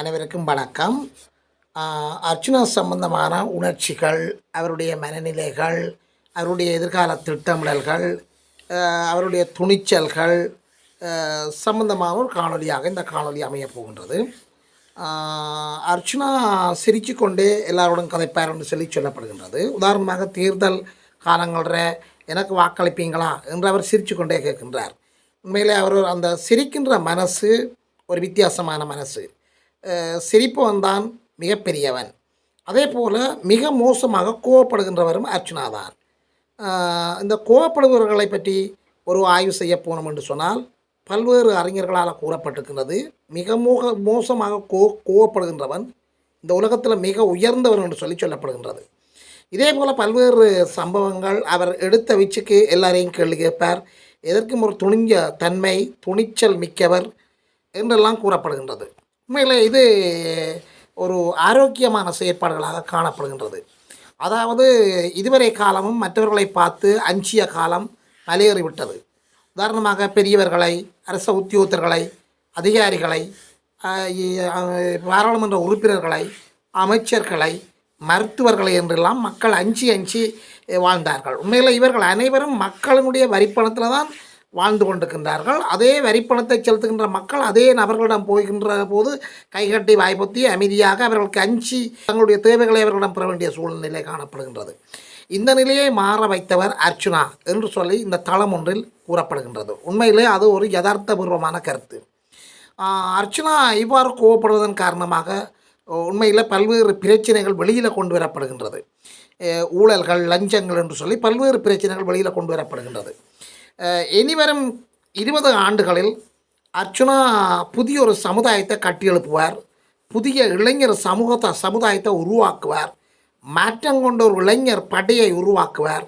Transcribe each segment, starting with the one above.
அனைவருக்கும் வணக்கம். அர்ச்சுனா அர்ச்சனா சம்பந்தமான உணர்ச்சிகள் அவருடைய மனநிலைகள் அவருடைய எதிர்கால திட்டமிடல்கள் அவருடைய துணிச்சல்கள் சம்பந்தமான ஒரு காணொளியாக இந்த காணொளி அமையப் போகின்றது. அர்ச்சுனா அர்ச்சனா சிரித்து கொண்டே எல்லாரோடும் கதைப்பார் என்று சொல்லி சொல்லப்படுகின்றது. உதாரணமாக தேர்தல் காலங்களில் எனக்கு வாக்களிப்பீங்களா என்று அவர் சிரித்து கொண்டே கேட்கின்றார். உண்மையிலே அவர் அந்த சிரிக்கின்ற மனசு ஒரு வித்தியாசமான மனசு. சிரிப்பவன் தான் மிகப்பெரியவன். அதே போல் மிக மோசமாக கோவப்படுகின்றவரும் அர்ச்சுனா தான் இந்த கோவப்படுபவர்களை பற்றி ஒரு ஆய்வு செய்ய போனோம் என்று சொன்னால் பல்வேறு அறிஞர்களால் கூறப்பட்டிருக்கின்றது. மிக மோக மோசமாக கோ கோவப்படுகின்றவன் இந்த உலகத்தில் மிக உயர்ந்தவன் என்று சொல்லி சொல்லப்படுகின்றது. இதே போல் பல்வேறு சம்பவங்கள் அவர் எடுத்த வீச்சுக்கு எல்லாரையும் கேள்வி கேட்பார். எதற்கும் ஒரு துணிஞ்ச தன்மை துணிச்சல் மிக்கவர் என்றெல்லாம் கூறப்படுகின்றது. உண்மையில் இது ஒரு ஆரோக்கியமான செயற்பாடுகளாக காணப்படுகின்றது. அதாவது இதுவரை காலமும் மற்றவர்களை பார்த்து அஞ்சிய காலம் மலையேறிவிட்டது உதாரணமாக பெரியவர்களை அரச உத்தியோகத்தர்களை அதிகாரிகளை பாராளுமன்ற உறுப்பினர்களை அமைச்சர்களை மருத்துவர்களை என்றெல்லாம் மக்கள் அஞ்சி அஞ்சி வாழ்ந்தார்கள். உண்மையில் இவர்கள் அனைவரும் மக்களினுடைய வரிப்பணத்தில் தான் வாழ்ந்து கொண்டிருக்கின்றார்கள். அதே வரிப்பணத்தை செலுத்துகின்ற மக்கள் அதே நபர்களிடம் போகின்ற போது கைகட்டி வாய்ப்பத்தி அமைதியாக அவர்களுக்கு அஞ்சி தங்களுடைய தேவைகளை அவர்களிடம் பெற வேண்டிய சூழ்நிலை காணப்படுகின்றது. இந்த நிலையை மாற வைத்தவர் அர்ச்சுனா என்று சொல்லி இந்த தளம் ஒன்றில் கூறப்படுகின்றது. உண்மையிலே அது ஒரு யதார்த்தபூர்வமான கருத்து. அர்ச்சனா இவ்வாறு கோவப்படுவதன் காரணமாக உண்மையில் பல்வேறு பிரச்சனைகள் வெளியில் கொண்டு வரப்படுகின்றது. ஊழல்கள் லஞ்சங்கள் என்று சொல்லி பல்வேறு பிரச்சனைகள் வெளியில் கொண்டு வரப்படுகின்றது. இனிவரும் இருபது ஆண்டுகளில் அர்ச்சுனா புதிய ஒரு சமுதாயத்தை கட்டியெழுப்புவார் புதிய இளைஞர் சமூகத்தை சமுதாயத்தை உருவாக்குவார் மாற்றம் கொண்ட ஒரு இளைஞர் படையை உருவாக்குவார்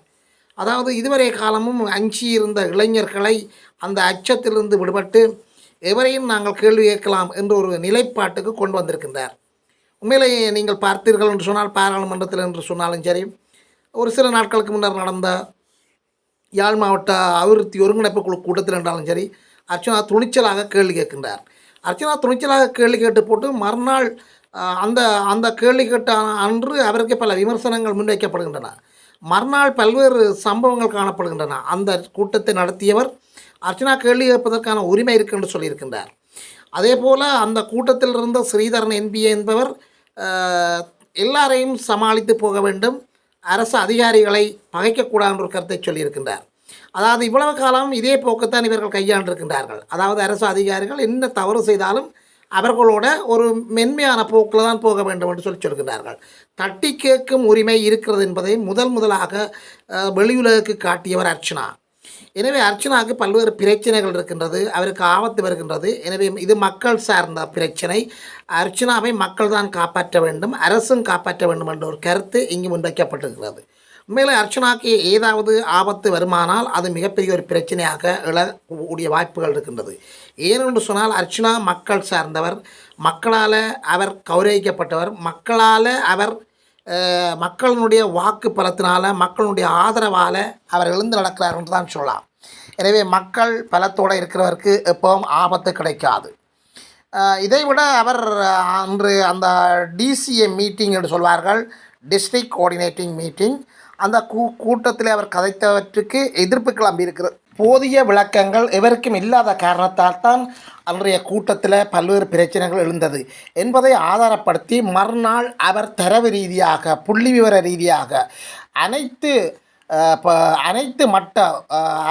அதாவது இதுவரை காலமும் அஞ்சி இருந்த இளைஞர்களை அந்த அச்சத்திலிருந்து விடுபட்டு எவரையும் நாங்கள் கேள்வி கேட்கலாம் என்ற ஒரு நிலைப்பாட்டுக்கு கொண்டு வந்திருக்கின்றார் உண்மையிலேயே நீங்கள் பார்த்தீர்கள் என்று சொன்னால் பாராளுமன்றத்தில் என்று சொன்னாலும் சரி ஒரு சில நாட்களுக்கு முன்னர் நடந்த யாழ் மாவட்ட அபிவிருத்தி ஒருங்கிணைப்பு குழு கூட்டத்தில் என்றாலும் சரி அர்ச்சனா துணிச்சலாக கேள்வி கேட்கின்றார். அர்ச்சனா துணிச்சலாக கேள்வி கேட்டு போட்டு மறுநாள் அந்த அந்த கேள்வி கேட்ட அன்று அவருக்கு பல விமர்சனங்கள் முன்வைக்கப்படுகின்றன. மறுநாள் பல்வேறு சம்பவங்கள் காணப்படுகின்றன. அந்த கூட்டத்தை நடத்தியவர் அர்ச்சனா கேள்வி கேட்பதற்கான உரிமை இருக்கு என்று சொல்லியிருக்கின்றார். அதே போல் அந்த கூட்டத்தில் இருந்த ஸ்ரீதரன் என்பிஏ என்பவர் எல்லாரையும் சமாளித்து போக வேண்டும். அரசு அதிகாரிகளை பகைக்கக்கூடாது என்ற ஒரு கருத்தை சொல்லியிருக்கின்றார். அதாவது இவ்வளவு காலம் இதே போக்குத்தான் இவர்கள் கையாண்டிருக்கின்றார்கள். அதாவது அரசு அதிகாரிகள் என்ன தவறு செய்தாலும் அவர்களோட ஒரு மென்மையான போக்கில் தான் போக வேண்டும் என்று சொல்லி சொல்கிறார்கள் தட்டி கேட்கும் உரிமை இருக்கிறது என்பதை முதல் முதலாக வெளியுலகுக்கு காட்டியவர் அர்ச்சனா. எனவே அர்ச்சனாவுக்கு பல்வேறு பிரச்சனைகள் இருக்கின்றது அவருக்கு ஆபத்து வருகின்றது. எனவே இது மக்கள் சார்ந்த பிரச்சனை. அர்ச்சனாவை மக்கள் தான் காப்பாற்ற வேண்டும் அரசும் காப்பாற்ற வேண்டும் என்ற ஒரு கருத்து இங்கு முன்வைக்கப்பட்டிருக்கிறது. உண்மையில் அர்ச்சனாக்கு ஏதாவது ஆபத்து வருமானால் அது மிகப்பெரிய ஒரு பிரச்சனையாக எழக்கூடிய வாய்ப்புகள் இருக்கின்றது. ஏனென்று சொன்னால் அர்ச்சனா மக்கள் சார்ந்தவர் மக்களால் அவர் கௌரவிக்கப்பட்டவர் மக்களால் அவர் மக்களினுடைய வாக்கு பலத்தினால் மக்களுடைய ஆதரவால் அவர் எழுந்து நடக்கிறார் என்று தான் சொல்லலாம். எனவே மக்கள் பலத்தோடு இருக்கிறவருக்கு எப்பவும் ஆபத்து கிடைக்காது. இதைவிட அவர் அன்று அந்த டிசிஏ மீட்டிங் என்று சொல்வார்கள் டிஸ்ட்ரிக்ட் கோஆர்டினேட்டிங் மீட்டிங் அந்த கூ கூட்டத்தில் அவர் கதைத்தவற்றுக்கு எதிர்ப்பு கிளம்பி இருக்கிறது போதிய விளக்கங்கள் எவருக்கும் இல்லாத காரணத்தால் தான் அவருடைய கூட்டத்தில் பல்வேறு பிரச்சனைகள் எழுந்தது. என்பதை ஆதாரப்படுத்தி மறுநாள் அவர் தரவு ரீதியாக புள்ளி விவர ரீதியாக அனைத்து அனைத்து மட்ட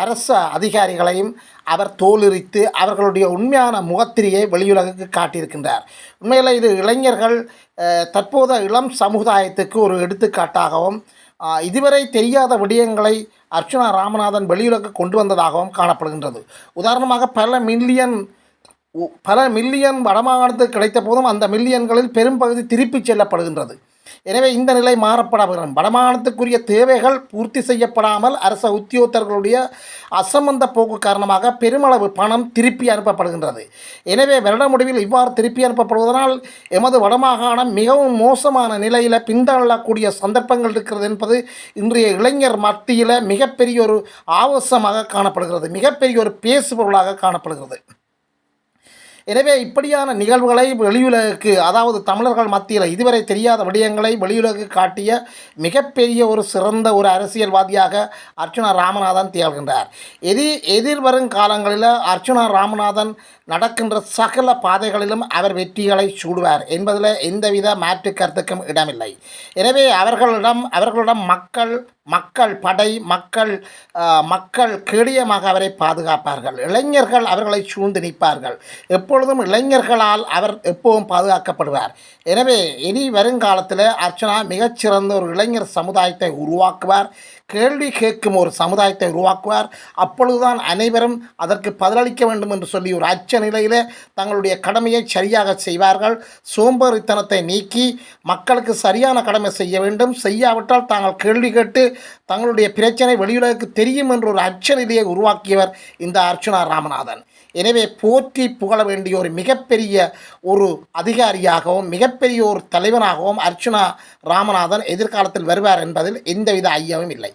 அரசு அதிகாரிகளையும் அவர் தோலுரித்து அவர்களுடைய உண்மையான முகத்திரியை வெளியுலகுக்கு காட்டியிருக்கின்றார். உண்மையில் இது இளைஞர்கள் தற்போத இளம் சமுதாயத்துக்கு ஒரு எடுத்துக்காட்டாகவும் இதுவரை தெரியாத விடயங்களை அர்ச்சுனா ராமநாதன் வெளியுலகு கொண்டு வந்ததாகவும் காணப்படுகின்றது. உதாரணமாக பல மில்லியன் பல மில்லியன் வடமாகாணத்துக்கு கிடைத்த போதும் அந்த மில்லியன்களில் பெரும்பகுதி திருப்பிச் செல்லப்படுகின்றது. எனவே இந்த நிலை மாறப்பட வேண்டும் வடமாகாணத்துக்குரிய தேவைகள் பூர்த்தி செய்யப்படாமல் அரச உத்தியோகத்தர்களுடைய அசம்பந்த போக்கு காரணமாக பெருமளவு பணம் திருப்பி அனுப்பப்படுகின்றது. எனவே வருட முடிவில் இவ்வாறு திருப்பி அனுப்பப்படுவதனால் எமது வடமாகாணம் மிகவும் மோசமான நிலையில் பின்தள்ளக்கூடிய சந்தர்ப்பங்கள் இருக்கிறது என்பது இன்றைய இளைஞர் மத்தியில் மிகப்பெரிய ஒரு ஆவேசமாக காணப்படுகிறது. மிகப்பெரிய ஒரு பேசுபொருளாக காணப்படுகிறது. எனவே இப்படியான நிகழ்வுகளை வெளியுலகுக்கு அதாவது தமிழர்கள் மத்தியில் இதுவரை தெரியாத விடயங்களை வெளியுலகு காட்டிய மிகப்பெரிய ஒரு சிறந்த ஒரு அரசியல்வாதியாக அர்ச்சுனா ராமநாதன் திகழ்கின்றார். எதி எதிர்வரும் காலங்களில் அர்ச்சுனா ராமநாதன் நடக்கின்ற சகல பாதைகளிலும் அவர் வெற்றிகளை சூடுவார் என்பதில் எந்தவித மாற்று கருத்துக்கும் இடமில்லை. எனவே அவர்களிடம் அவர்களிடம் மக்கள் மக்கள் படை மக்கள் மக்கள் கேடியமாக அவரை பாதுகாப்பார்கள். இளைஞர்கள் அவர்களை சூழ்ந்து நிற்பார்கள். எப்பொழுதும் இளைஞர்களால் அவர் எப்பவும் பாதுகாக்கப்படுவார். எனவே இனி வருங்காலத்தில் அர்ச்சனா மிகச்சிறந்த ஒரு இளைஞர் சமுதாயத்தை உருவாக்குவார். கேள்வி கேட்கும் ஒரு சமுதாயத்தை உருவாக்குவார். அப்பொழுதுதான் அனைவரும் அதற்கு பதிலளிக்க வேண்டும் என்று சொல்லி ஒரு அச்ச நிலையில் தங்களுடைய கடமையை சரியாக செய்வார்கள். சோம்பேறித்தனத்தை நீக்கி மக்களுக்கு சரியான கடமை செய்ய வேண்டும். செய்யாவிட்டால் தாங்கள் கேள்வி கேட்டு தங்களுடைய பிரச்சனை வெளியுலகுக்கு தெரியும் என்ற ஒரு அச்சநிலையை உருவாக்கியவர் இந்த அர்ச்சுனா ராமநாதன். எனவே போற்றி புகழ வேண்டிய ஒரு மிகப்பெரிய ஒரு அதிகாரியாகவும் மிகப்பெரிய ஒரு தலைவனாகவும் அர்ச்சுனா ராமநாதன் எதிர்காலத்தில் வருவார் என்பதில் எந்தவித ஐயமும் இல்லை.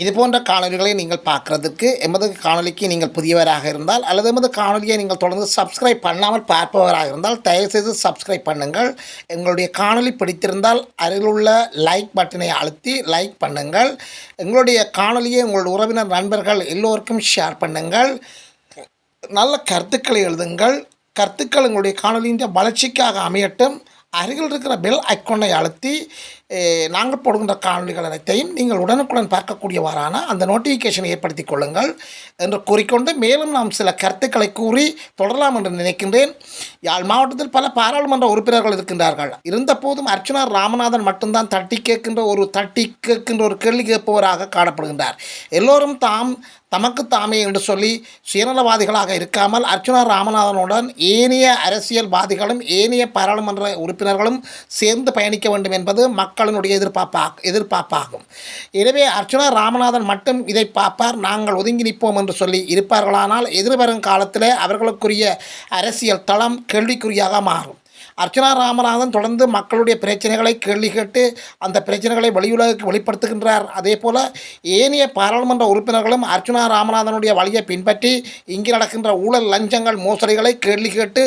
இது போன்ற காணொலிகளை நீங்கள் பார்க்குறதுக்கு எமது காணொலிக்கு நீங்கள் புதியவராக இருந்தால் அல்லது எமது காணொலியை நீங்கள் தொடர்ந்து சப்ஸ்கிரைப் பண்ணாமல் பார்ப்பவராக இருந்தால் தயவுசெய்து சப்ஸ்கிரைப் பண்ணுங்கள். எங்களுடைய காணொலி பிடித்திருந்தால் அருகிலுள்ள லைக் பட்டனை அழுத்தி லைக் பண்ணுங்கள். எங்களுடைய காணொலியை உங்களுடைய உறவினர் நண்பர்கள் எல்லோருக்கும் ஷேர் பண்ணுங்கள். நல்ல கருத்துக்களை எழுதுங்கள். கருத்துக்கள் எங்களுடைய காணொலியின் வளர்ச்சிக்காக அமையட்டும். அருகில் இருக்கிற பெல் ஐக்கோனை அழுத்தி நாங்கள் போடுகின்ற காணொலிகள் அனைத்தையும் நீங்கள் உடனுக்குடன் பார்க்கக்கூடியவாறான அந்த நோட்டிஃபிகேஷனை ஏற்படுத்திக் கொள்ளுங்கள் என்று கூறிக்கொண்டு மேலும் நாம் சில கருத்துக்களை கூறி தொடரலாம் என்று நினைக்கின்றேன். யாழ் மாவட்டத்தில் பல பாராளுமன்ற உறுப்பினர்கள் இருக்கின்றார்கள். இருந்தபோதும் அர்ச்சுனா ராமநாதன் மட்டும்தான் தட்டி கேட்கின்ற ஒரு தட்டி கேட்கின்ற ஒரு கேள்வி கேட்பவராக காணப்படுகின்றார். எல்லோரும் தாம் தமக்கு தாமே என்று சொல்லி சுயநலவாதிகளாக இருக்காமல் அர்ச்சுனா ராமநாதனுடன் ஏனைய அரசியல்வாதிகளும் ஏனைய பாராளுமன்ற உறுப்பினர்களும் சேர்ந்து பயணிக்க வேண்டும் என்பது மக்கள் மக்களினுடைய எதிர்பார்ப்பா எதிர்பார்ப்பாகும். எனவே அர்ச்சுனா ராமநாதன் மட்டும் இதை பார்ப்பார். நாங்கள் ஒதுங்கி நிற்போம் என்று சொல்லி இருப்பார்களானால் எதிர்வரும் காலத்தில் அவர்களுக்குரிய அரசியல் தளம் கேள்விக்குறியாக மாறும். அர்ச்சனா ராமநாதன் தொடர்ந்து மக்களுடைய பிரச்சனைகளை கேள்வி கேட்டு அந்த பிரச்சனைகளை வெளியுலகுக்கு வெளிப்படுத்துகின்றார். அதே போல் ஏனைய பாராளுமன்ற உறுப்பினர்களும் அர்ச்சனா ராமநாதனுடைய வழியை பின்பற்றி இங்கே நடக்கின்ற ஊழல் லஞ்சங்கள் மோசடிகளை கேள்வி கேட்டு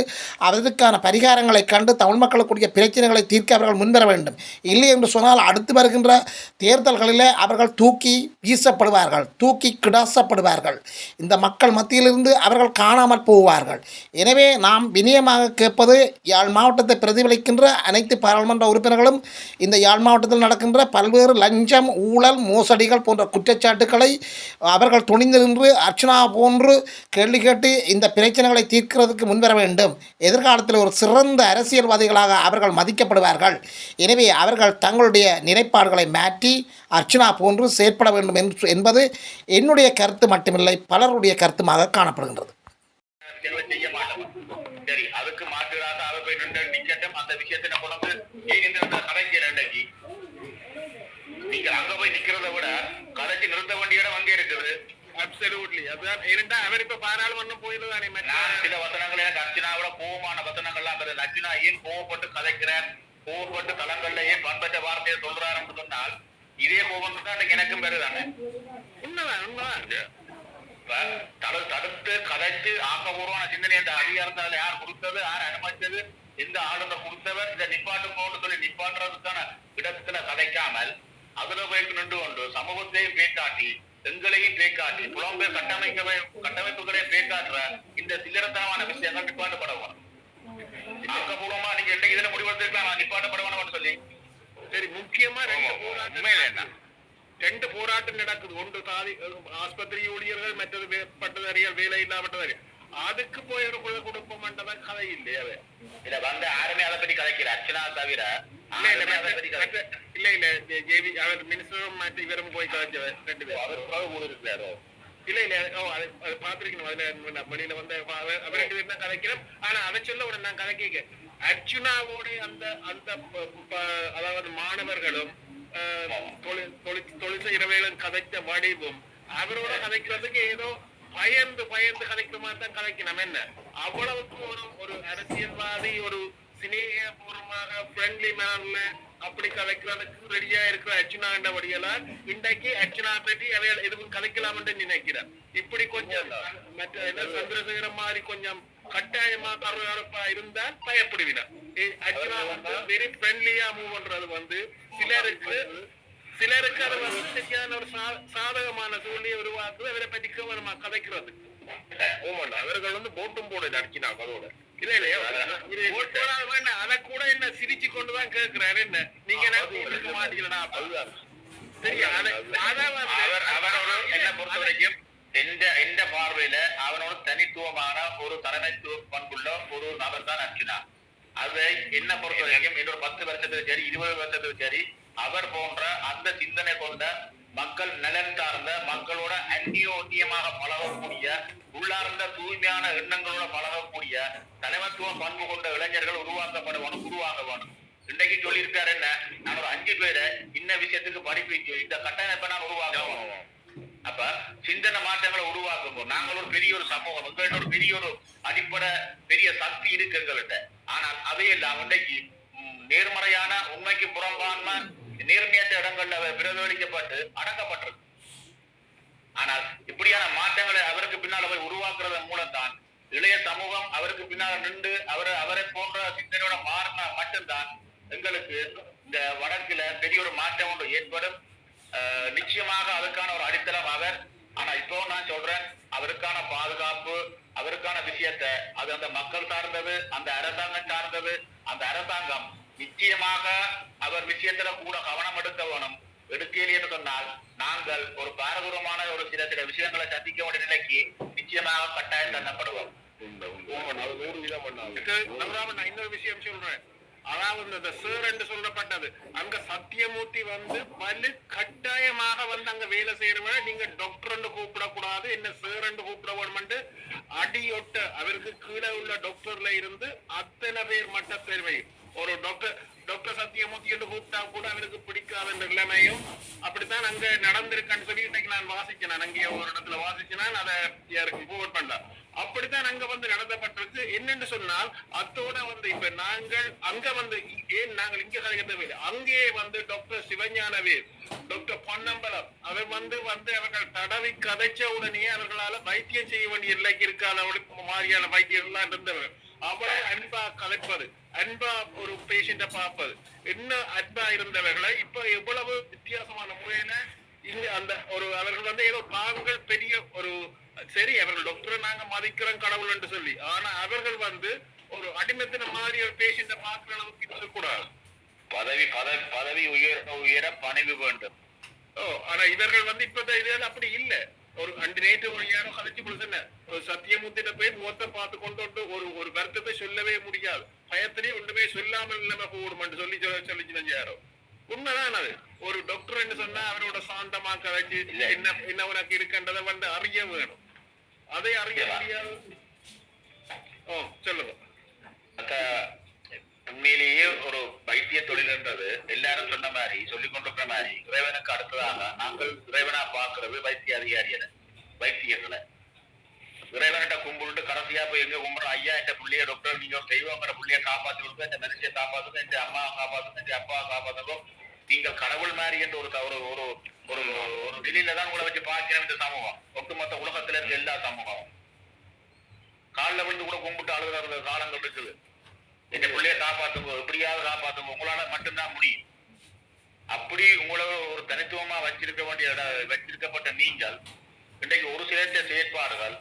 அதற்கான பரிகாரங்களை கண்டு தமிழ் மக்களுக்குரிய பிரச்சனைகளை தீர்க்க அவர்கள் முன்வர வேண்டும். இல்லை என்று சொன்னால் அடுத்து வருகின்ற தேர்தல்களில் அவர்கள் தூக்கி வீசப்படுவார்கள் தூக்கி கிடாசப்படுவார்கள். இந்த மக்கள் மத்தியிலிருந்து அவர்கள் காணாமல் போவார்கள். எனவே நாம் வினயமாக கேட்பது யாழ் மாவட்ட மாவட்டத்தை பிரதிபலிக்கின்ற அனைத்து பாராளுமன்ற உறுப்பினர்களும் இந்த யாழ் மாவட்டத்தில் நடக்கின்ற பல்வேறு லஞ்சம் ஊழல் மோசடிகள் போன்ற குற்றச்சாட்டுக்களை அவர்கள் துணிந்து நின்று அர்ச்சனா போன்று கேள்வி கேட்டு இந்த பிரச்சனைகளை தீர்க்கிறதுக்கு முன்வர வேண்டும். எதிர்காலத்தில் ஒரு சிறந்த அரசியல்வாதிகளாக அவர்கள் மதிக்கப்படுவார்கள். எனவே அவர்கள் தங்களுடைய நிலைப்பாடுகளை மாற்றி அர்ச்சனா போன்று செயற்பட வேண்டும் என்று என்பது என்னுடைய கருத்து மட்டுமில்லை பலருடைய கருத்துமாக காணப்படுகின்றது. அந்த விஷயத்தை நான் கொண்டு ஏன் இந்த கதைக்கு ரெண்டக்கு நீங்க அங்க போய் நிக்கிறத விட கதைக்கு நிறுத்த வேண்டிய இடம் அங்கே இருக்குது. அப்சல்யூட்லி அதுதான் ஏனென்றா அவர் இப்ப பாராளுமன்றம் போயிருந்தானே சில வசனங்கள் எனக்கு அர்ச்சனாவோட கோபமான வசனங்கள்லாம் வருது. அர்ச்சனா ஏன் கோவப்பட்டு கதைக்கிறார் கோவப்பட்டு தளங்கள்ல ஏன் பண்பற்ற வார்த்தையை சொல்றாருன்னு சொன்னால் இதே கோபம் தான் எனக்கும் வருதானே? உண்மைதான் உண்மைதான். தடுத்து கதைத்து ஆக்கப்பூர்வமான சிந்தனை இந்த அதிகாரத்தை அதுல யார் கொடுத்தது யார் அனுமதித்தது? எந்த ஆளுநர் கொடுத்தவர் இந்த நிப்பாட்டுங்கோன்னு சொல்லி நிப்பாட்டுறதுக்கான இடத்துல கதைக்காமல் அதுல போய் நின்று கொண்டு சமூகத்தையும் பேக்காட்டி எங்களையும் பேக்காட்டி புலம்பெயர் கட்டமைக்க கட்டமைப்புகளையும் பேக்காட்டுற இந்த சில்லறத்தனமான விஷயங்கள் நிப்பாட்டப்பட வேணும் ஆக்கப்பூர்வமா நீங்க இன்னைக்கு இதுல முடிவெடுத்துக்கலாம் நான் நிப்பாட்டப்பட வேணும்னு சொல்லி சரி முக்கியமா ரெண்டு ஆமா. போராட்டம் உண்மையில என்ன? ரெண்டு போராட்டம் நடக்குது ஒன்று சாதி ஆஸ்பத்திரி ஊழியர்கள் மற்றது பட்டதாரிகள் வேலை இல்லாமட்டதாரி அதுக்கு போய் ஒரு குழு கொடுப்போம்ன்றதான் கதை இல்லையா? இத வந்து யாருமே அதை பத்தி கதைக்கல. அர்ச்சனா தவிர இல்ல இல்ல இல்ல இல்ல ஜேவி அவர் மினிஸ்டரும் மற்ற இவரும் போய் கதைச்சவர் ரெண்டு பேரும். அவர் ஊர் இருக்கிறாரோ இல்ல இல்ல ஓ அது அது பாத்திருக்கணும் அதுல வெளியில வந்து அவ- அவ- அவர் ரெண்டு பேரும் தான் கதைக்கிறோம். ஆனா அதை சொல்ல உடனே நான் கதைக்க அர்ச்சுனாவோட அந்த அந்த அதாவது மாணவர்களும் தொழில் தொழில் செய்கிறவைகளும் கதைத்த வடிவும் அவரோட கதைக்கிறதுக்கு ஏதோ பயந்து பயந்து கலைக்கிற மாதிரி தான் கதைக்கணும். என்ன? அவ்வளவுக்கு ஒரு ஒரு அரசியல்வாதி ஒரு சிநேகபூர்வமாக ஃப்ரெண்ட்லி மேனர்ல அப்படி கதைக்கிறதுக்கு ரெடியா இருக்கிற அர்ச்சனா என்றபடியெல்லாம் இன்றைக்கு அர்ச்சனா பற்றி அவைகள் எதுவும் கதைக்கலாம் என்று நினைக்கிறேன் இப்படி கொஞ்சம் மற்ற என்ன சந்திரசேகரம் மாதிரி கொஞ்சம் கட்டாயமா கருவறுப்பா இருந்தால் பயப்படுவினார் அர்ச்சனா வந்து வெரி ஃப்ரெண்ட்லியா மூவ் பண்றது வந்து சிலருக்கு சிலருக்கு அது வந்து சரியான ஒரு சாதகமான சூழ்நிலையை உருவாக்குது. அவரை பற்றி கவனமா கதைக்கிறது ஓமாண்டா அவர்கள் வந்து போட்டும் போட நடிச்சினாங்க அதோட. இல்ல இல்லையா போட் போடாத வேண்டாம் அதை கூட என்ன சிரிச்சு கொண்டுதான் கேட்கிறாரு என்ன? நீங்க என்ன இருக்க மாட்டீங்களா அதுதான் சரியா அவர் அவரோட என்ன பொறுத்த வரைக்கும் எந்த எந்த பார்வையில அவனோட தனித்துவமான ஒரு தலைமைத்துவ பண்புள்ள ஒரு நபர் தான் அர்ச்சனா அது என்ன பொறுத்த வரைக்கும் இன்னொரு பத்து வருஷத்துக்கு சரி இருபது வருஷத்துக்கு சரி அவர் போன்ற அந்த சிந்தனை கொண்ட மக்கள் நலன் சார்ந்த மக்களோட அந்நியோன்யமாக பழகக்கூடிய உள்ளார்ந்த தூய்மையான எண்ணங்களோட பழகக்கூடிய தலைமத்துவ பண்பு கொண்ட இளைஞர்கள் உருவாக்கப்பட உருவாக வேணும் இன்றைக்கு சொல்லியிருக்காரு என்ன? நான் ஒரு அஞ்சு பேரை இன்ன விஷயத்துக்கு படிப்பிச்சு இந்த கட்டமைப்பை நான் உருவாக்க அப்ப சிந்தனை மாற்றங்களை உருவாக்குவோம் நாங்கள் ஒரு பெரிய ஒரு சமூகம் எங்கள்கிட்ட ஒரு பெரிய ஒரு அடிப்படை பெரிய சக்தி இருக்கு எங்கள்கிட்ட ஆனால் அவையெல்லாம் இன்றைக்கு நேர்மறையான உண்மைக்கு புறம்பான்மை நேர்மையற்ற இடங்கள்ல அவை பிரதிபலிக்கப்பட்டு அடக்கப்பட்டிருக்கு. ஆனால் இப்படியான மாற்றங்களை அவருக்கு பின்னால் அவை உருவாக்குறதன் மூலம்தான் இளைய சமூகம் அவருக்கு பின்னால் நின்று அவர் அவரை போன்ற சிந்தனையோட மாறினா மட்டும்தான் எங்களுக்கு இந்த வடக்குல பெரிய ஒரு மாற்றம் ஒன்று ஏற்படும். அஹ், நிச்சயமாக அதுக்கான ஒரு அடித்தளம் அவர். ஆனா இப்போ நான் சொல்றேன் அவருக்கான பாதுகாப்பு அவருக்கான விஷயத்தை அது அந்த மக்கள் சார்ந்தது அந்த அரசாங்கம் சார்ந்தது அந்த அரசாங்கம் நிச்சயமாக அவர் விஷயத்துல கூட கவனம் எடுக்க வேணும் எடுக்கலையே என்று சொன்னால் நாங்கள் ஒரு பாரதூரமான ஒரு சில சில விஷயங்களை சந்திக்க வேண்டிய நிலைக்கு நிச்சயமாக கட்டாயம் தள்ளப்படுவோம். இன்னொரு விஷயம் சொல்றேன். அதாவது இந்த சேர் என்று சொல்லப்பட்டது. அங்க சத்தியமூர்த்தி வந்து பல்லு கட்டாயமாக வந்து அங்க வேலை செய்யறவங்க நீங்க டாக்டர் கூப்பிடக்கூடாது என்ன சேர் என்று கூப்பிட வேணும்னு அடியொட்ட அவருக்கு கீழே உள்ள டாக்டர்ல இருந்து அத்தனை பேர் மட்ட தேர்வை ஒரு டாக்டர் டாக்டர் சத்தியமூர்த்தி என்று கூப்பிட்டா கூட அவருக்கு பிடிக்காத நிலைமையும் அப்படித்தான் அங்க நடந்திருக்கான்னு சொல்லி இன்னைக்கு நான் வாசிச்சேன் அங்கே ஒரு இடத்துல வாசிச்சேன் அதை யாருக்கு போட் பண்ணல அப்படித்தான் அங்க வந்து நடத்தப்பட்டிருக்கு. என்னன்னு சொன்னால் அத்தோட வந்து இப்ப நாங்கள் அங்க வந்து ஏன் நாங்கள் இங்க கலைக்கிறதே அங்கே வந்து டாக்டர் சிவஞானவே டாக்டர் பொன்னம்பலம் அவர் வந்து வந்து அவர்கள் தடவி கதைச்ச உடனே அவர்களால வைத்தியம் செய்ய வேண்டிய நிலைக்கு இருக்காத மாதிரியான வைத்தியர்கள்லாம் இருந்தவர் அவரை அன்பா கலைப்பது. அன்பா ஒரு பேஷண்ட பார்ப்பது. என்ன அன்பா இருந்தவர்களை இப்ப எவ்வளவு வித்தியாசமான முறையில இங்க அந்த ஒரு அவர்கள் வந்து ஏதோ தாங்கள் பெரிய ஒரு சரி அவர்கள் டாக்டரை நாங்க மதிக்கிறோம் கடவுள் என்று சொல்லி. ஆனா அவர்கள் வந்து ஒரு அடிமத்தின மாதிரி ஒரு பேஷண்ட பார்க்கிற அளவுக்கு இருக்கக்கூடாது. பதவி பதவி பதவி உயர உயர பணிவு வேண்டும். ஓ ஆனா இவர்கள் வந்து இப்ப இதுல அப்படி இல்ல. ஒரு அண்டு நேற்று ஒரு யாரோ கதைச்சு கொடுத்தன ஒரு சத்தியமூர்த்தியில போய் முகத்தை பார்த்து கொண்டு ஒரு ஒரு வருத்தத்தை சொல்லவே முடியாது. பயத்திலே ஒன்றுமே சொல்லாமல் இல்லாம போடுமென்று சொல்லி சொல்ல யாரோ உண்மைதான் அது? ஒரு டாக்டர் என்று சொன்னா அவரோட சாந்தமா கதைச்சு. என்ன என்ன உனக்கு இருக்குன்றதை வந்து அறிய வேணும். அதை அறிய. முடியாது. ஓ சொல்லுங்க. உண்மையிலேயே ஒரு வைத்திய தொழில்ன்றது எல்லாரும் சொன்ன மாதிரி சொல்லிக் கொண்டிருக்கிற மாதிரி இறைவனுக்கு அடுத்ததாக நாங்கள் இறைவனா பாக்குறது வைத்திய அதிகாரிகளை வைத்தியர்களை. இறைவன்கிட்ட கும்பிட்டு கடைசியா போய் எங்க கும்பிடுறோம் ஐயா இந்த பிள்ளைய டாக்டர் நீங்க ஒரு தெய்வங்கிற புள்ளைய காப்பாத்தி கொடுங்க இந்த மனுஷியை காப்பாத்துங்க இந்த அம்மா காப்பாத்துங்க இந்த அப்பா காப்பாத்தணும் நீங்கள் கடவுள் மாதிரி என்ற ஒரு ஒரு ஒரு ஒரு ஒரு வெளியில தான் உங்களை வச்சு பார்க்கிறோம் இந்த சமூகம். ஒட்டுமொத்த உலகத்துல இருக்க எல்லா சமூகம் காலில் விழுந்து கூட கும்பிட்டு அழுகிற காலங்கள் இருக்குது இந்த பிள்ளைய காப்பாத்துங்க எப்படியாவது காப்பாத்துங்க. உங்களால மட்டும்தான் முடியும். அப்படி உங்களை ஒரு தனித்துவமா வச்சிருக்க வேண்டிய இட- வச்சிருக்கப்பட்ட நீங்கள் இன்றைக்கு ஒரு சில செயற்பாடுகள்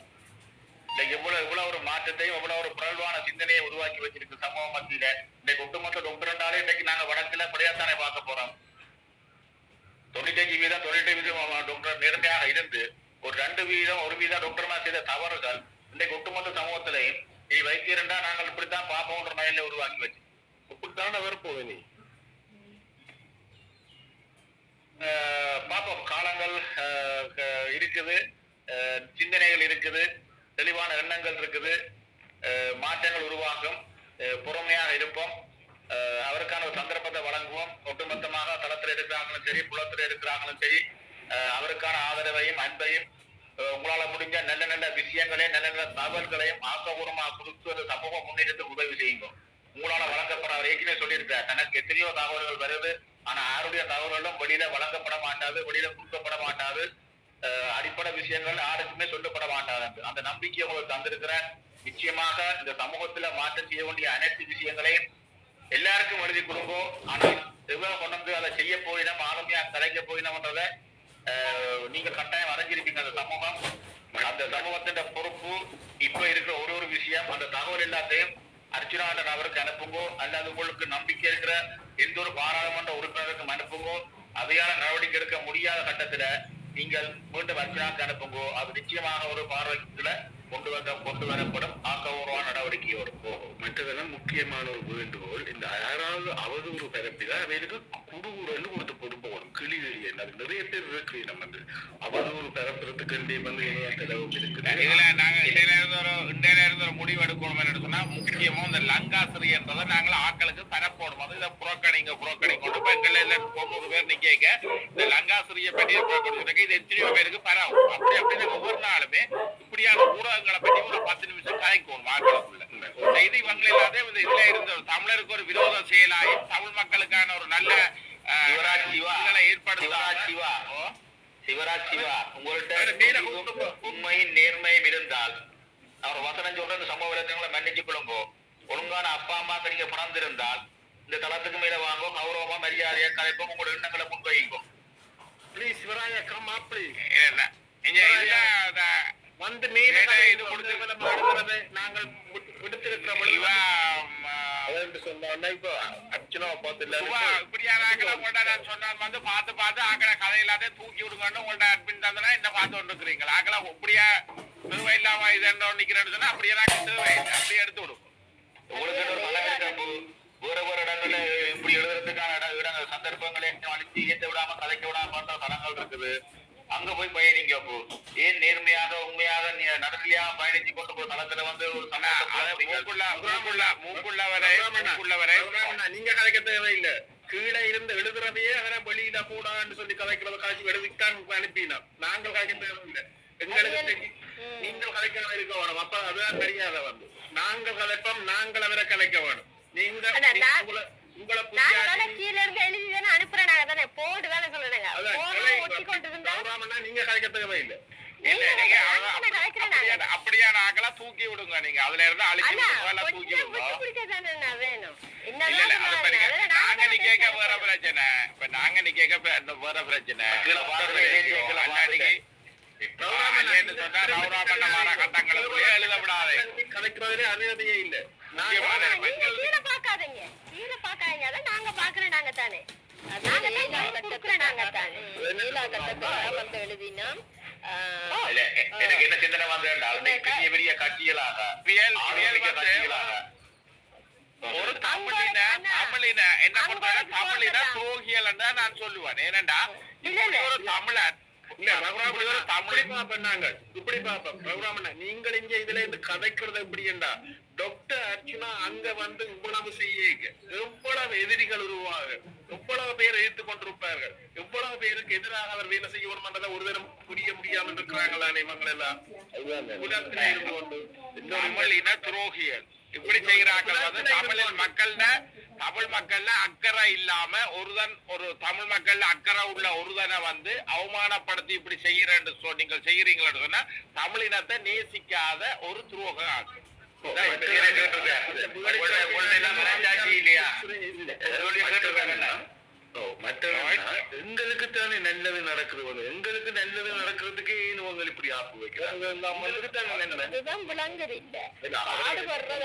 இன்னைக்கு இவ்வளவு இவ்வளவு ஒரு மாற்றத்தையும் இவ்வளவு ஒரு பிறழ்வான சிந்தனையை உருவாக்கி வச்சிருக்கு சமூக மத்தியில இன்னைக்கு ஒட்டுமொத்த டாக்டர்னாலே இன்னைக்கு நாங்க வடக்குல படியாத்தானே பார்க்க போறோம். தொண்ணூத்தஞ்சு வீதம் தொண்ணூற்றி வீதம் டாக்டர் நேர்மையாக இருந்து ஒரு ரெண்டு வீதம் ஒரு வீதம் டாக்டர்மா செய்த தவறுகள் இன்றைக்கு ஒட்டுமொத்த சமூகத்திலையும் நீ வைத்தியரண்டா நாங்கள் இப்படித்தான் பாப்போன்ற மயில உருவாக்கி வச்சு. இப்படித்தான வரப்போவே நீ அஹ் பார்ப்போம் காலங்கள் இருக்குது. அஹ், சிந்தனைகள் இருக்குது. தெளிவான எண்ணங்கள் இருக்குது. அஹ், மாற்றங்கள் உருவாகும். பொறுமையாக இருப்போம். அவருக்கான ஒரு சந்தர்ப்பத்தை வழங்குவோம். ஒட்டுமொத்தமாக தளத்தில் இருக்கிறாங்களும் சரி புலத்தில் இருக்கிறாங்களும் சரி அவருக்கான ஆதரவையும் அன்பையும் உங்களால முடிஞ்ச நல்ல நல்ல விஷயங்களையும் நல்ல நல்ல தகவல்களையும் ஆக்கபூர்வமாக கொடுத்து அந்த சமூக முன்னேற்றத்துக்கு உதவி செய்யுங்க. உங்களால வழங்கப்பட அவர் ஏற்கனவே சொல்லியிருக்கார் தனக்கு எத்தனையோ தகவல்கள் வருது ஆனா யாருடைய தகவல்களும் வெளியில வழங்கப்பட மாட்டாது வெளியில கொடுக்கப்பட மாட்டாது. அடிப்படை விஷயங்கள் யாருக்குமே சொல்லப்பட மாட்டாது. அந்த நம்பிக்கையை உங்களுக்கு தந்திருக்கிறேன். நிச்சயமாக இந்த சமூகத்துல மாற்றம் செய்ய வேண்டிய அனைத்து விஷயங்களையும் எல்லாருக்கும் எழுதி கொடுப்போம். ஆனால் எவ்வளவு கொண்டு வந்து அதை செய்ய போயினோம் ஆளுமையா கலைக்க போயினோம்ன்றதை நீங்க கட்டாயம் வரைஞ்சிருப்பீங்க அந்த சமூகம். அந்த சமூகத்தின் பொறுப்பு இப்ப இருக்கிற ஒரு ஒரு விஷயம் அந்த தகவல் எல்லாத்தையும் அர்ச்சுனாண்ட நபருக்கு அனுப்புங்கோ அல்லது உங்களுக்கு நம்பிக்கை இருக்கிற எந்த ஒரு பாராளுமன்ற உறுப்பினருக்கும் அனுப்புங்கோ அதையான நடவடிக்கை எடுக்க முடியாத கட்டத்துல நீங்கள் மீண்டும் அர்ச்சனாக்கு அனுப்புங்கோ அது நிச்சயமாக ஒரு பார்வைக்குள்ள கொண்டு வர கொண்டு வரப்படும் ஆக்கபூர்வமான நடவடிக்கையோடு மற்றதெல்லாம் முக்கியமான ஒரு வேண்டுகோள். இந்த யாராவது அவதூறு பரப்பிதான் அவைகளுக்கு குடுகுறன்னு கொடுத்து போட்டு போகணும் கிளி கிளி என்ன? நிறைய பேர் இருக்கு. நம்ம வந்து அவதூறு பரப்புறதுக்கு வந்து இணைய செலவும் இருக்குது. இதுல நாங்க இடையில இருந்து ஒரு இடையில இருந்து ஒரு முடிவு எடுக்கணும் சொன்னா முக்கியமா இந்த லங்காசிரி என்றதை நாங்கள் ஆட்களுக்கு தரப்போடும் அது இதை புறக்கணிங்க புறக்கணி கொண்டு போய் எங்களை எல்லாம் தொண்ணூறு பேர் நிக்க இந்த லங்காசிரியை பற்றி புறக்கணிச்சிருக்க இது எத்தனையோ பேருக்கு பரவும். அப்படி அப்படி ஒவ்வொரு நாளுமே இப்படியான ஊடகங்களை பற்றி ஒரு பத்து நிமிஷம் கலைக்கணும் ஆட்களுக்குள்ள இந்த இது இவங்க இல்லாத இந்த இதுல இருந்த ஒரு தமிழருக்கு ஒரு விரோத செயலாய் தமிழ் மக்களுக்கான ஒரு நல்ல அஹ், சிவராஜ் சிவா. சிவராஜ். சிவராஜ் கூப்பிட்டு உண்மையும் நேர்மையும் இருந்தால் அவர் வசனம் சொல்ற இந்த சம்பவ விளக்கங்களை மன்னிச்சு கொள்ளுங்கோ. ஒழுங்கான அப்பா அம்மாக்கு நீங்க பிறந்திருந்தால் இந்த தளத்துக்கு மேல வாங்கோ கௌரவமா மரியாதையா கலைப்போம் உங்களோட எண்ணங்களை முன்வைங்கோ ப்ளீஸ் சிவராயா. கம் அப் ப்ளீஸ் வந்து கதை இது கொடுத்து- நாங்கள் விடுத்திருக்கிற பொழுது இவ ம, அதாவது சொன்னா இப்போ பார்த்து இப்படியான ஆக்களை நான் சொன்னால் வந்து பார்த்து பார்த்து ஆக்களை கதை தூக்கி விடுங்கன்னு உங்கள்ட்ட அட்மின் தந்தனா என்ன பார்த்து கொண்டு இருக்கிறீங்களா ஆக்களை இப்படியா தேவை இல்லாம இது என்ன நிக்கிறேன்னு சொன்னா அப்படியே நான் தேவை அப்படியே எடுத்து விடும். உங்களுக்கு வேற வேற இடங்கள்ல இப்படி எழுதுறதுக்கான இடங்கள் சந்தர்ப்பங்களை அழிச்சு இயற்ற விடாம கதைக்க விடாம பண்ற தளங்கள் இருக்குது. அங்க போய் பயணிங்க அப்போ. ஏன் நேர்மையாக உண்மையாக நீ நடக்கலையாக பயணிச்சு கொண்டு போய் தளத்துல வந்து ஒரு நீங்க கதைக்க தேவையில்லை. கீழே இருந்து எழுதுறதையே அவரை வெளியில கூடாதுன்னு சொல்லி கதைக்கிறத காட்சி எழுதித்தான் அனுப்பினோம் நாங்கள் கதைக்க தேவையில்லை. எங்களுக்கு. நீங்கள் கதைக்க இருக்க வேணும். அப்ப அதுதான் தெரியாத வந்து நாங்கள் கதைப்போம் நாங்கள் அவரை கலைக்க வேணும். நீங்க உங்களை கீழ இருந்து எழுதி தானே அனுப்புறேன். நாங்க தானே போடு தானே கலை- ஒட்டி கொண்டு இருந்தா நீங்க தேவையில்லை இல்ல. நீங்க நீங்க நாங்க அவ்வளவு தானே கலைக்கிறேன் நாங்க. அப்படியான அப்படியான ஆக்களா தூக்கி விடுங்க நீங்க. அதுல இருந்து அழிச்சு தூக்கி விடுங்க. வேணும். வேற பிரச்சனை. இப்ப வேற பிரச்சனை. அன்னைக்கு கட்டங்களுக்குள்ளே எழுத விடாதே. கலைக்கிறதுலே அனுமதியே இல்லை. நாங்கள் கீழே பாக்காதீங்க கீழே பாக்காதீங்க அதான் நாங்க பாக்குறோம் நாங்க தானே எனக்கு என்ன சிந்தனை வந்து இன்னைக்கு பெரிய பெரிய கட்சிகளாக ஒரு தமிழின தமிழின என்ன பண்றாங்க தமிழின தான் நான் சொல்லுவேன். ஏனண்டா ஒரு தமிழன் இல்ல தமிழ் இப்படி பார்ப்போம் நாங்க. இப்படி பார்ப்போம். ரகுராமண்ணா, நீங்கள் இங்க இதுல இருந்து கதைக்கிறது எப்படின்னா டாக்டர் அர்ச்சுனா அங்க வந்து இவ்வளவு செய்யுங்க. எவ்வளவு எதிரிகள் உருவாக எவ்வளவு பேர் எதிர்த்து கொண்டிருப்பார்கள் எவ்வளவு பேருக்கு எதிராக அவர் வேலை செய்யணும் என்றதை ஒரு தரம் புரிய முடியாமல் இருக்கிறாங்களானே இவங்க எல்லாம்? உலகத்திலே இருந்து கொண்டு தமிழின துரோகிகள் இப்படி செய்கிறார்கள். வந்து தமிழின் மக்கள்ல தமிழ் மக்கள்ல அக்கறை இல்லாம ஒருதன் ஒரு தமிழ் மக்கள்ல அக்கறை உள்ள ஒருதனை வந்து அவமானப்படுத்தி இப்படி செய்யறேன்னு சொல் நீங்கள் செய்யறீங்களன்னு சொன்னா தமிழினத்தை நேசிக்காத ஒரு துரோகம் ஆகும்? மற்றவங்க எங்களுக்கு தானே நல்லது நடக்குது. எங்களுக்கு நல்லது நடக்கிறதுக்கே இவங்க இப்படி ஆப்பு வைக்கிறாங்க விளங்குது இல்ல பாடுபடுறது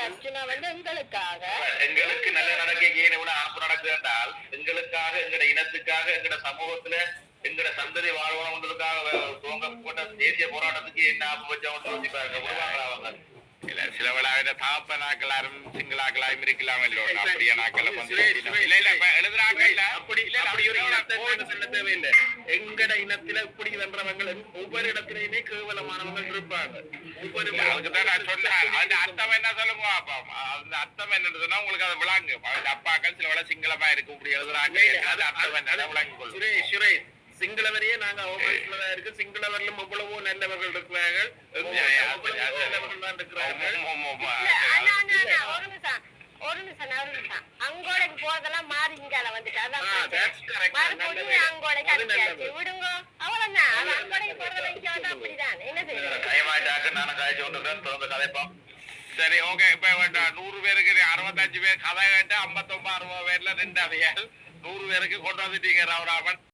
வந்து எங்களுக்காக. எங்களுக்கு நல்ல நடக்க ஏன் இவ்வளவு அனுப்பு நடக்குது என்றால் எங்களுக்காக எங்கட இனத்துக்காக எங்கட சமூகத்துல எங்கட சந்ததி வாழ்வனவங்களுக்காக துவங்கப்பட்ட தேசிய போராட்டத்துக்கு என்ன ஆப்பு வச்சவங்க யோசிப்பாங்க அவங்க இல்ல சில விழாவில தாப்பனாக்களாரும் சிங்களாக்களாயும் இருக்கலாம் இல்லோ அப்படியே நாக்களை இல்ல இல்ல எழுதுறாங்க இல்ல அப்படி இல்ல, அப்படி ஒரு சொல்ல தேவையில்லை. எங்கட இனத்தில இப்படி வென்றவங்க ஒவ்வொரு இடத்திலையுமே கேவலமானவங்க இருப்பாங்க. ஒவ்வொரு அதுக்குதான் நான் சொன்னேன். அந்த அர்த்தம் என்ன சொல்லுங்க பாப்போம் அந்த அர்த்தம் என்னன்னு சொன்னா உங்களுக்கு அதை விளங்கு அப்பாக்கள் சில வேளை சிங்களமா இருக்கு இப்படி எழுதுறாங்க. அது அர்த்தம் என்ன? விளங்கி கொள்ளும் சுரேஷ் சுரேஷ். சிங்களவரையே நாங்க அவமானத்துலதா இருக்கு சிங்களவர்களும் எவ்வளவோ நல்லவர்கள் இருக்கிறார்கள். நல்லவர்கள் தான் இருக்கிறார்கள். ஒரு நிமிஷம். ஒரு அங்கோடைக்கு போறதெல்லாம் மாறி இங்கால வந்துட்டு. மறுபடியும். அங்கோடைக்கு அனுப்பியாச்சு. விடுங்க. அவ்வளவுதான். அங்கோடைக்கு போறதெல்லாம் இங்க வந்தா அப்படிதான். என்ன செய்யுங்க கைமாட்டாக்கு நானும் காய்ச்சி கொண்டு தொடர்ந்து கதைப்போம். சரி ஓகே இப்ப நூறு பேருக்கு அறுபத்தஞ்சு பேர் கதை கேட்டு ஐம்பத்தொன்பது அறுபது பேர்ல நின்று நூறு பேருக்கு கொண்டு வந்துட்டீங்க ராமராமன்.